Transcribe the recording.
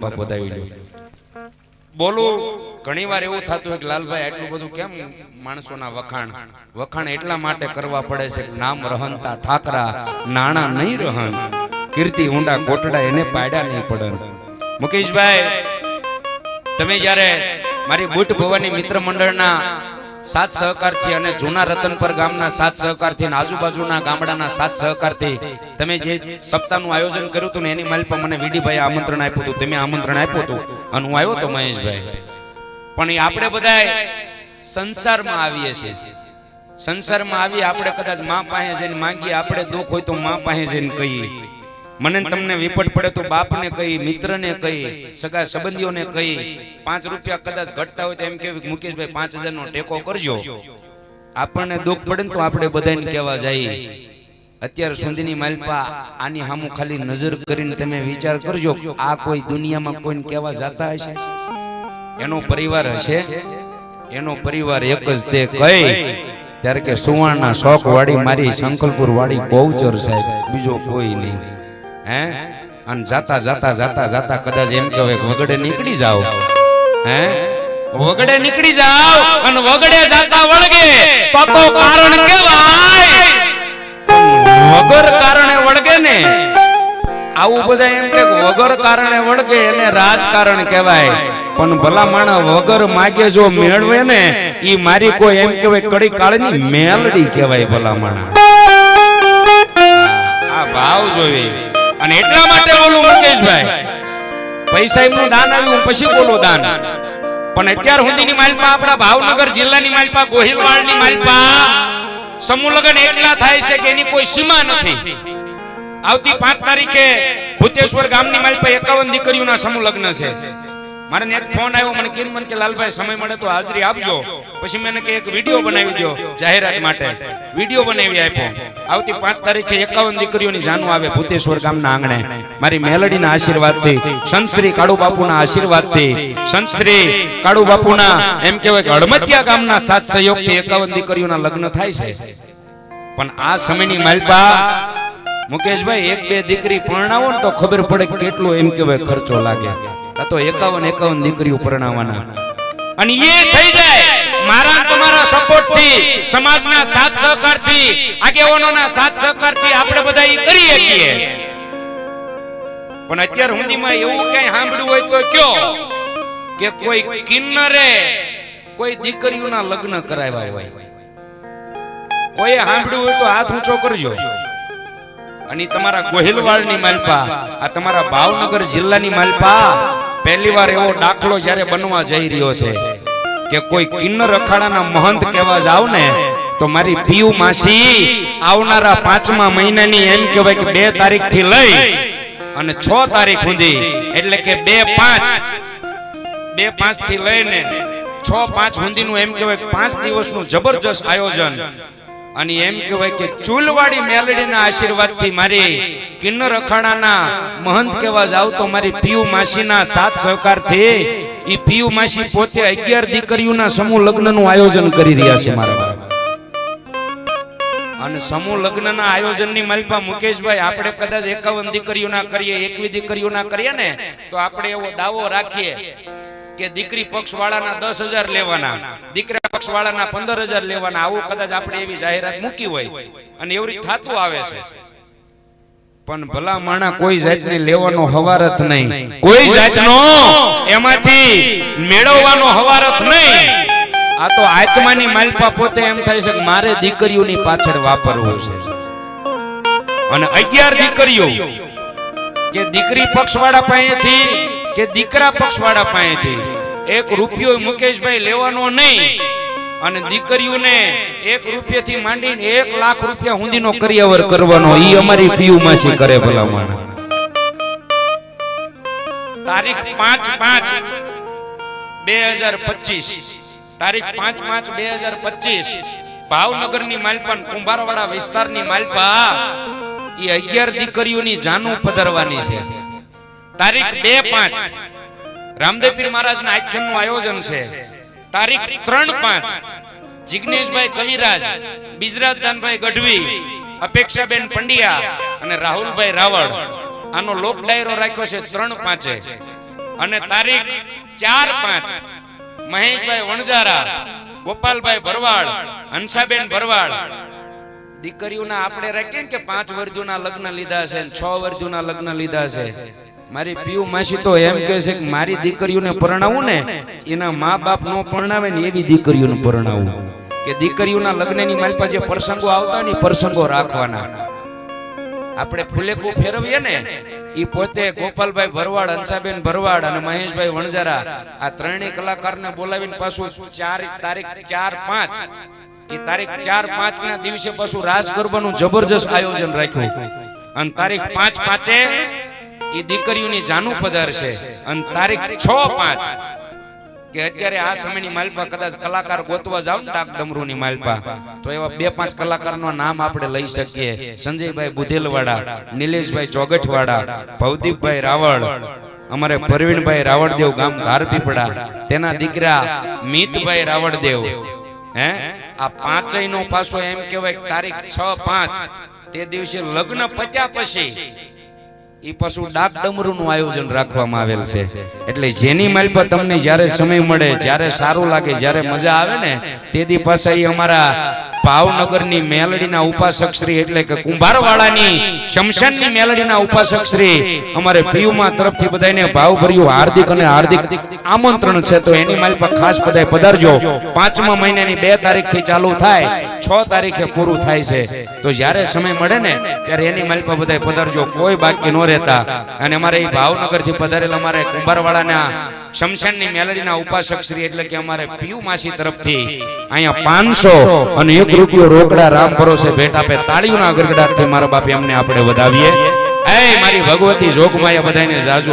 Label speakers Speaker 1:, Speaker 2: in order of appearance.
Speaker 1: બતાવી લો બોલું ઘણી વાર એવું થતું હોય કે લાલભાઈ આટલું બધું કેમ માણસોના વખાણ? વખાણ એટલા માટે કરવા પડે છે કે નામ રહનતા ઠાકરા નાણા નહીં રહન. કીર્તિ ઊંડા કોટડા એને પાડ્યા નહીં પડન. મુકેશભાઈ તમે જ્યારે મારી બુટ ભવાની મિત્ર મંડળના સાથ સહકારથી અને જૂના રતનપર ગામના સાત સહકારથી અને આજુબાજુના ગામડાના સાત સહકારથી તમે જે સપ્તાહનું આયોજન કર્યું હતું ને એની માલિપા મને વીડીભાઈ આમંત્રણ આપ્યું હતું, તમે આમંત્રણ આપ્યું હતું અને હું આવ્યો તો મહેશભાઈ. પણ આપણે બધા સંસારમાં આવીએ છીએ. સંસારમાં આવી આપણે કદાચ મા પાસે જઈને માંગીએ, આપણે દુઃખ હોય તો મા પાસે જઈને કહીએ. મને તમને વિપટ પડે તો બાપને કહી, મિત્રને કહી, સગા સંબંધીઓને કહી, પાંચ રૂપિયા કદાચ ઘટતા હોય તો એમ કે મુકેશભાઈ, પાંચ હજારનો ટેકો કરજો. આપણને દુઃખ પડે ને તો આપણે બધાને કહેવા જઈએ અત્યાર સુધીની માલપા આની સામું ખાલી નજર કરીને તમે વિચાર કરજો, આ કોઈ દુનિયામાં કોઈને કહેવા જતા હશે? એનો પરિવાર હશે? એનો પરિવાર એક જ તે કઈ ત્યારે કે સુવર્ણના શોખ વાળી મારી શંકલપુર વાળી બહુચર સાહેબ, બીજો કોઈ નહીં. હે? અને જાતા જાતા જાતા જાતા કદાચ એમ કે વગડે નીકળી જાઓ. હે? વગડે નીકળી જાઓ અને વગડે જાતા વળગે. તો તો કારણ કેવાય વગર કારણે વળગે ને. આવું બધા એમ કે વગર કારણે વળગે એને રાજકારણ કહેવાય. પણ ભલા માણસ વગર માગે જો મેળવે ને, ઈ મારી કોઈ એમ કહેવાય કડી કાળની મેલડી કહેવાય ભલા માણસ. આ ભાવ જોઈ અને એટલા માટે બોલું મુકેશભાઈ. પૈસા એમનું દાન આવ્યું પછી બોલું દાન. પણ અત્યાર સુધીની માલપા આપણા ભાવનગર જિલ્લાની માલપા, ગોહિલવાડની માલપા, સમૂહ લગ્ન એટલા થાય છે કે એની કોઈ સીમા નથી. આવતી પાંચ તારીખે ભૂતેશ્વર ગામની માલપા એકાવન દીકરીઓના સમૂહ લગ્ન છે. મારે નેત ફોન આવ્યો, મને કીન મન કે લાલભાઈ સમય મળે તો હાજરી આપજો. પછી મેં કે એક વીડિયો બનાવી દો જાહેરાત માટે. વીડિયો બનાવી આપ્યો. આવતી પાંચ તારીખે એકાવન દીકરીઓની જાનું આવે ભૂતેશ્વર ગામના આંગણે. મારી મેલડીના આશીર્વાદથી સંતશ્રી કાળુ બાપુના આશીર્વાદથી સંતશ્રી કાળુ બાપુના એમ કહેવાય કે હળમતિયા ગામના સાથ સહયોગથી એકાવન દીકરીઓના લગ્ન થાય છે. પણ આ સમયની માલપા, મુકેશભાઈ, એક બે દીકરી પરણાવો ને તો ખબર પડે કેટલો એમ કહેવાય ખર્ચો લાગે. તો એકાવન એકાવન દીકરીઓ પરણાવવાના. અને એ થઈ જાય. મારા તમારા સપોર્ટથી, સમાજના સાથ સહકારથી આગેવાનોના સાથ સહકારથી આપણે બધા કરી શકીએ. પણ અત્યાર હુંદીમાં એવું કઈ સાંભળ્યું હોય તો કયો કે કોઈ કિન્નરે કોઈ દીકરીઓના લગ્ન કરાવ્યા હોય. કોઈ સાંભળ્યું હોય તો હાથ ઊંચો કરજો. અને તમારા ગોહિલવાડની માલપા, આ તમારા ભાવનગર જિલ્લાની માલપા પહેલી વાર એવો દાખલો જ્યારે બનવા જઈ રહ્યો છે કે કોઈ કિન્નર અખાડાના મહંત કહેવા જાવ ને, તો મારી પીયુ માસી આવનારા પાંચમા મહિનાની એમ કહેવાય કે બે તારીખથી લઈ અને છ તારીખ સુધી, એટલે કે બે પાંચ બે પાંચથી લઈને છ પાંચ સુધીનું એમ કહેવાય પાંચ દિવસનું જબરજસ્ત આયોજન અને એમ કહેવાય કે ચૂલવાડી મેલડીના આશીર્વાદથી મારી કિન્નર અખાડાના મહંત કહેવા જાવ તો મારી પીયુ માસીના સાથ સહકારથી ઈ પીયુ માસી પોતે અગિયાર દીકરીઓના સમૂહ લગ્નનું આયોજન કરી રહ્યા છે મારા અને સમૂહ લગ્નના આયોજનની માલપા મુકેશભાઈ, આપણે કદાચ એકાવન દીકરીઓના કરીએ એકવી દીકરીઓના કરીએ ને, તો આપણે એવો દાવો રાખીએ કે દીકરી પક્ષ વાળાના દસ હજાર લેવાના. દીકરા પક્ષ વાળાના પંદર હજાર લેવાના આવું કદાચ આપણે એવી જાહેરાત મૂકી હોય અને એવું રીતે થતું આવે છે. પણ ભલા માણા કોઈ જાતને લેવાનો હવારત નહીં. કોઈ જાતનો એમાંથી મેળવવાનો હવારત નહીં. આ તો આત્માની માલપા પોતે એમ થાય છે કે મારે દીકરીઓની પાછળ વાપરવું છે. અને અગિયાર દીકરીઓ. કે દીકરી પક્ષવાળા પાસેથી કે દીકરા પક્ષવાળા પાસેથી. એક રૂપિયો મુકેશભાઈ લેવાનો નહીં. અને દીકરીઓને એક રૂપિયાથી માંડીને એક લાખ રૂપિયા હુંદીનો કરિયાવર કરવાનો ઈ અમારી પીયુ માસી કરે ભલા માણસ તારીખ પાંચ પાંચ બે હજાર પચીસ. તારીખ પાંચ પાંચ બે હજાર પચીસ. ભાવનગરની માલપા કુંભારવાડા વિસ્તારની માલપા એ અગિયાર દીકરીઓની જાનું પધરવાની છે. તારીખ બે પાંચ. રામદેવપીર મહારાજના આખ્યાનનું આયોજન છે. તારીખ ત્રણ પાંચ. જિગ્નેશભાઈ કવિરાજ, બિજરાજદાનભાઈ ગઢવી, અપેક્ષાબેન પંડ્યા અને રાહુલભાઈ રાવળ. આનો લોક ડાયરો રાખ્યો છે ત્રણ પાંચે. અને તારીખ ચાર પાંચ. મહેશભાઈ વણઝારા, ગોપાલભાઈ ભરવાડ, હંસાબેન ભરવાડ. દીકરીઓના આપણે રાખીએ કે પાંચ વર્જુના લગ્ન લીધા છે છ વર્જુના લગ્ન લીધા છે. મારી પિયુ માસી તો એમ કહે છે કે મારી દીકરીઓને પરણાવું ને, એના મા બાપ નો પરણાવે ને એવી દીકરીઓને પરણાવું. કે દીકરીઓના લગ્નની મારી પાસે પ્રસંગો આવતા ને પ્રસંગો રાખવાના. આપણે ફુલેકું ફેરવીએ ને એ પોતે ગોપાલભાઈ ભરવાડ હંસાબેન ભરવાડ અને મહેશભાઈ વણજારા આ ત્રણેય કલાકારને બોલાવીને પાછું ચાર તારીખ ચાર પાંચ એ તારીખ ચાર પાંચ ના દિવસે પાછું રાસ ગરબાનું જબરજસ્ત આયોજન રાખ્યું. અને તારીખ પાંચ પાંચે એ દીકરીઓની જાનું પધારશે. અને તારીખ છ પાંચ. કે અત્યારે આ સમયની માલપા કદાચ કલાકાર ગોતવા જાવ ને ડાક ડમરૂની માલપા, તો એવા બે પાંચ કલાકારનો નામ આપણે લઈ શકીએ. સંજયભાઈ બુધેલવાડા, નિલેશભાઈ ચોગઠવાડા, ભવદીપભાઈ રાવળ, અમારે પરવીણભાઈ રાવળદેવ ગામ ધારપીપડા તેના દીકરા મિતભાઈ રાવળદેવ. હે? આ પાંચેય નો પાછો એમ કહેવાય તારીખ છ પાંચ. તે દિવસે લગ્ન પત્યા પછી ઈ પાછું ડાક ડમરૂનું આયોજન રાખવામાં આવેલ છે. એટલે જેની માલ પર તમને જ્યારે સમય મળે જ્યારે સારું લાગે જ્યારે મજા આવે ને તે દી પાછા અમારા ભાવનગરની મેલડીના ઉપાસક શ્રી એટલે કે કુંભારવાળાની, શમશાનની મેલડીના ઉપાસક શ્રી, અમારે પીયુમાં તરફથી બધાને ભાવભર્યું હાર્દિક અને હાર્દિક આમંત્રણ છે. તો એની માલ પર ખાસ બધાય પધારજો. પાંચમા મહિનાની બે તારીખથી ચાલુ થાય, છ તારીખે પૂરું થાય છે. તો જ્યારે સમય મળે ને, ત્યારે એની માલ પર બધાય પધારજો. કોઈ બાકી ન રહેતા. અને અમારે એ ભાવનગરથી પધારેલા અમારે કુંભારવાડાના શમશાનની મેલડીના ઉપાસક શ્રી એટલે કે અમારે પીયુ માસી તરફથી અહીંયા પાંચસો અને એક રૂપિયો રોકડા રામ ભરોસે ભેટ આપે તાળીઓના ગરગડાટથી મારા બાપે અમને આપણે વધાવીએ. એ મારી ભગવતી જોગમાયા બધાને જાજુ